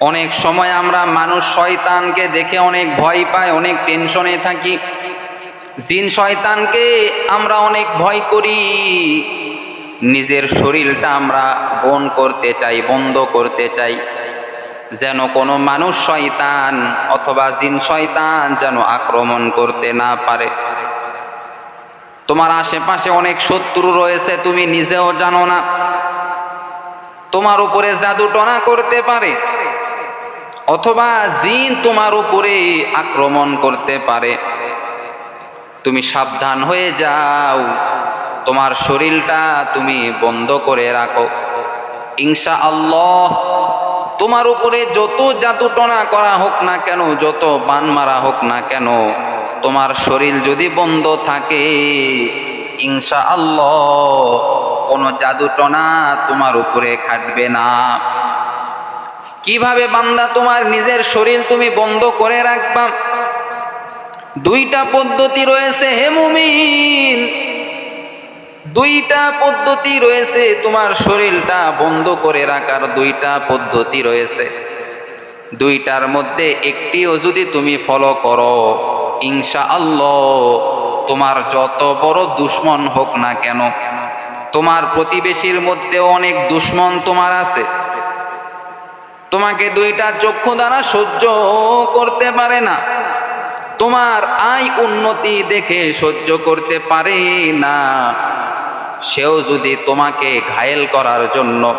অনেক সময় আমরা মানুষ শয়তানকে দেখে অনেক ভয় পাই, অনেক টেনশনে থাকি। জিন শয়তানকে আমরা অনেক ভয় করি। নিজের শরীরটা আমরা বন করতে চাই, বন্ধ করতে চাই। যেন কোনো মানুষ শয়তান অথবা জিন শয়তান যেন আক্রমণ করতে না পারে। তোমার আশেপাশে অনেক শত্রু রয়েছে, তুমি নিজেও জানো না। তোমার উপরে জাদু টনা করতে পারে। অথবা জিন তোমার উপরে আক্রমণ করতে পারে। তুমি সাবধান হয়ে যাও। তোমার শরীরটা তুমি বন্ধ করে রাখো। ইনশা আল্লাহ তোমার উপরে যত জাদু টনা করা হোক না কেন, যত বান মারা হোক না কেন, তোমার শরীর যদি বন্ধ থাকে ইনশা আল্লাহ কোনো জাদু টনা তোমার উপরে খাটবে না। কীভাবে বান্দা তোমার নিজের শরীর তুমি বন্ধ করে রাখবা? দুইটা পদ্ধতি রয়েছে, হে মুমিন। দুইটা পদ্ধতি রয়েছে তোমার শরীরটা বন্ধ করে রাখার দুইটা পদ্ধতি রয়েছে। দুইটার মধ্যে একটিও যদি তুমি ফলো করো ইনশা আল্লাহ তোমার যত বড় দুশ্মন হোক না কেন, তোমার প্রতিবেশীর মধ্যে অনেক দুশ্মন তোমার আছে। তোমাকে দুইটা চক্ষু দ্বারা সহ্য করতে পারে না। তোমার আয় উন্নতি দেখে সহ্য করতে পারে না। সেও যদি তোমাকে ঘায়েল করার জন্য,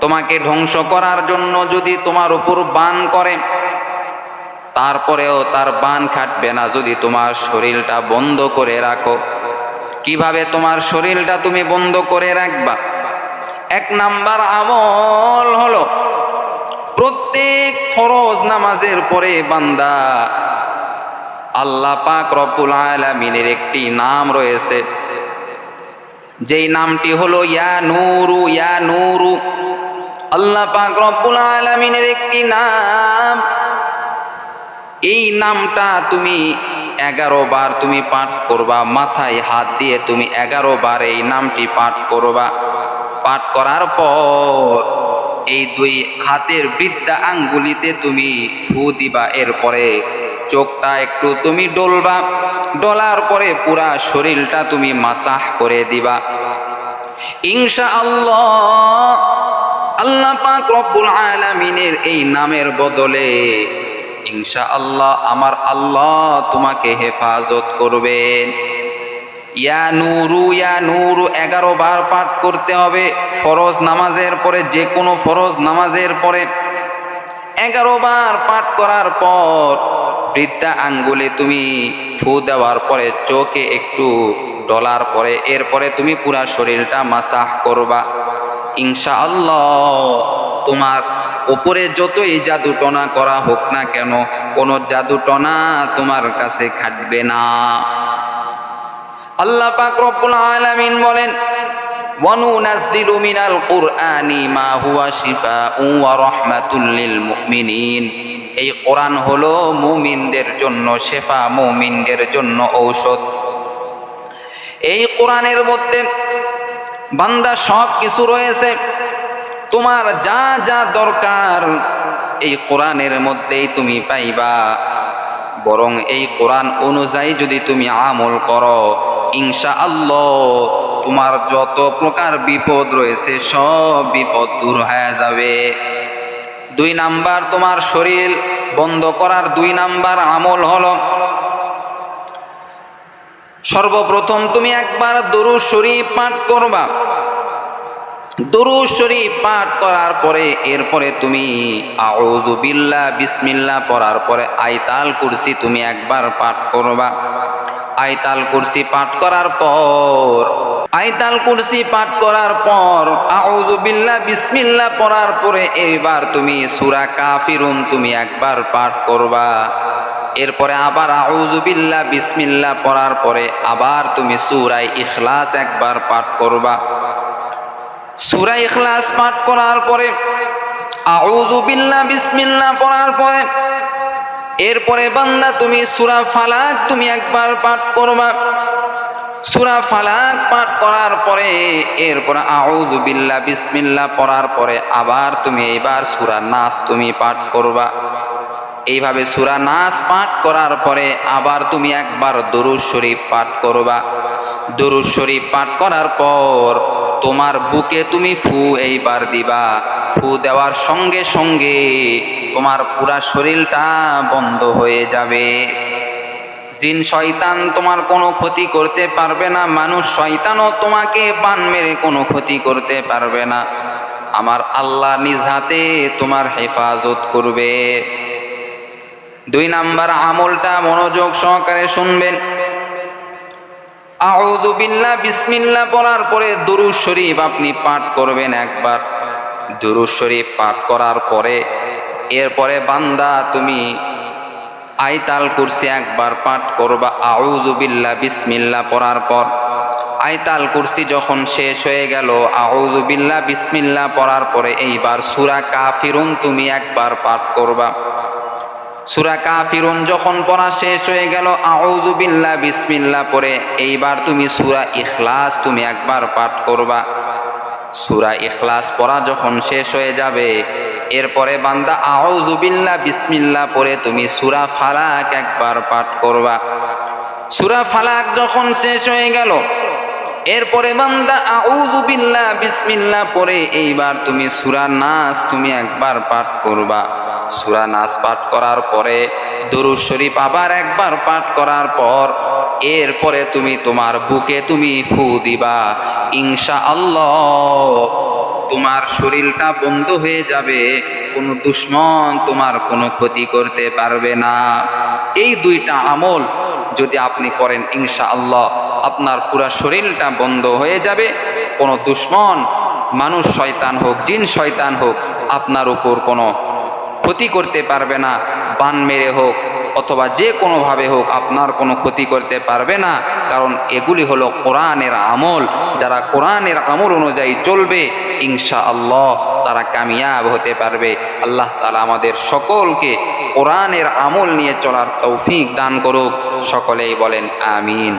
তোমাকে ধ্বংস করার জন্য যদি তোমার উপর বান করে, তারপরেও তার বান খাটবে না যদি তোমার শরীরটা বন্ধ করে রাখো। কীভাবে তোমার শরীরটা তুমি বন্ধ করে রাখবা? এক নাম্বার আমল হলো প্রত্যেক ফরজ নামাজের পরে বান্দা আল্লাহ পাক রব্বুল আলামিনের একটি নাম রয়েছে। যেই নামটি হলো ইয়া নূরু ইয়া নূরু। আল্লাহ পাক রব্বুল আলামিনের একটি নাম। এই নামটা তুমি এগারো বার তুমি পাঠ করবা, মাথায় হাত দিয়ে তুমি এগারো বার এই নামটি পাঠ করবা। পাঠ করার পর এই দুই হাতের বৃদ্ধা আঙ্গুলিতে তুমি ফু দিবা। এরপরে চোখটা একটু তুমি ডলবা। ডলার পরে পুরা শরীরটা তুমি মাসাহ করে দিবা। ইনশা আল্লাহ আল্লাহ পাক রব্বুল আলামিনের এই নামের বদলে ইনশা আল্লাহ আমার আল্লাহ তোমাকে হেফাজত করবেন। ইয়া নুরু ইয়া নুরু, এগারো বার পাঠ করতে হবে। ফরজ নামাজের পরে, যে কোনো ফরজ নামাজের পরে এগারো বার পাঠ করার পর বৃদ্ধা আঙ্গুলে তুমি ফু দেওয়ার পরে, চোখে একটু ডলার পরে, এরপরে তুমি পুরা শরীরটা মাসাহ করবা। ইনশা আল্লাহ তোমার ওপরে যতই জাদু টনা করা হোক না কেন, কোনো জাদু টনা তোমার কাছে খাটবে না। আল্লাহ পাক রব্বুল আলামিন বলেন কুরআনি মা হুয়া শিফাউন ওয়া রাহমাতুল লিল মুমিনিন। এই কোরআন হলো মুমিনদের জন্য শেফা, মুমিনদের জন্য ঔষধ। এই কোরআনের মধ্যে বান্দা সব কিছু রয়েছে। তোমার যা যা দরকার এই কোরআনের মধ্যেই তুমি পাইবা। বরং এই কোরআন অনুযায়ী যদি তুমি আমল করো ইনশা আল্লাহ তোমার যত প্রকার বিপদ রয়েছে, সব বিপদ দূর হয়ে যাবে। দুই নাম্বার, তোমার শরীর বন্ধ করার দুই নাম্বার আমল হলো, সর্বপ্রথম তুমি একবার দরু শরীফ পাঠ করবা। দরু শরীফ পাঠ করার পরে, এরপরে তুমি আউযু বিল্লাহ, বিসমিল্লাহ পড়ার পরে আইতাল কুরসি তুমি একবার পাঠ করবা। আইতাল কুরসি পাঠ করার পর, আইতাল কুরসি পাঠ করার পর, আউযু বিল্লাহ, বিসমিল্লাহ পড়ার পরে এবার তুমি সূরা কাফিরুন তুমি একবার পাঠ করবা। এরপরে আবার আউযু বিল্লাহ, বিসমিল্লাহ পড়ার পরে আবার তুমি সূরায় ইখলাস একবার পাঠ করবা। সূরা ইখলাস পাঠ করার পরে, আউযু বিল্লাহ, বিসমিল্লাহ পড়ার পরে এরপরে বান্দা, তুমি সুরা ফালাক, তুমি একবার পাঠ করবা। সুরা ফালাক পাঠ করার পরে, এরপরে আউদ বিল্লা বিসমিল্লা পড়ার পরে আবার তুমি এইবার সুরা নাস তুমি পাঠ করবা। এইভাবে সুরা নাস পাঠ করার পরে আবার তুমি একবার দরুদ শরীফ পাঠ করবা। দরুদ শরীফ পাঠ করার পর তোমার বুকে তুমি ফু এইবার দিবা। ফু দেওয়ার সঙ্গে সঙ্গে তোমার পুরা শরীরটা বন্ধ হয়ে যাবে। জিন শয়তান তোমার কোনো ক্ষতি করতে পারবে না, মানুষ শয়তানও তোমাকে পান মেরে কোনো ক্ষতি করতে পারবে না। আমার আল্লাহ নিজ হাতে তোমার হেফাজত করবে। দুই নাম্বার আমলটা মনোযোগ সহকারে শুনবেন। আউযু বিল্লাহ, বিসমিল্লাহ পড়ার পরে দুরুদ শরীফ আপনি পাঠ করবেন একবার। দুরুদ শরীফ পাঠ করার পরে এরপরে বান্দা তুমি আইতাল কুরসি একবার পাঠ করবা। আউযু বিল্লাহ, বিসমিল্লাহ পড়ার পর আইতাল কুরসি যখন শেষ হয়ে গেল, আউযু বিল্লাহ, বিসমিল্লাহ পড়ার পরে এইবার সূরা কাফিরুন তুমি একবার পাঠ করবা। সুরা কাফিরুন যখন পড়া শেষ হয়ে গেল, আউযু বিল্লাহ, বিসমিল্লাহ পরে এইবার তুমি সুরা ইখলাস তুমি একবার পাঠ করবা। সুরা ইখলাস পড়া যখন শেষ হয়ে যাবে, এরপরে বান্দা আউযু বিল্লাহ, বিসমিল্লাহ পরে তুমি সুরা ফালাক একবার পাঠ করবা। সুরা ফালাক যখন শেষ হয়ে গেল, এরপরে বান্দা আউযু বিল্লাহ, বিসমিল্লাহ পরে এইবার তুমি সুরা নাস তুমি একবার পাঠ করবা। সুরা নাস পাঠ করার পরে দরুদ শরীফ আবার একবার পাঠ করার পর এরপরে তুমি তোমার বুকে তুমি ফু দিবা। ইনশা আল্লাহ তোমার শরীরটা বন্ধ হয়ে যাবে, কোনো দুশ্মন তোমার কোনো ক্ষতি করতে পারবে না। এই দুইটা আমল যদি আপনি করেন ইনশা আল্লাহ আপনার পুরা শরীরটা বন্ধ হয়ে যাবে। কোনো দুশ্মন, মানুষ শয়তান হোক, জিন শয়তান হোক, আপনার উপর কোনো ক্ষতি করতে পারবে না। বান মেরে হোক অথবা যে কোনোভাবে হোক আপনার কোনো ক্ষতি করতে পারবে না। কারণ এগুলি হলো কোরআনের আমল। যারা কোরআনের আমল অনুযায়ী চলবে ইনশা আল্লাহ তারা কামিয়াব হতে পারবে। আল্লাহ তালা আমাদের সকলকে কোরআনের আমল নিয়ে চলার তৌফিক দান করুক। সকলেই বলেন, আমিন।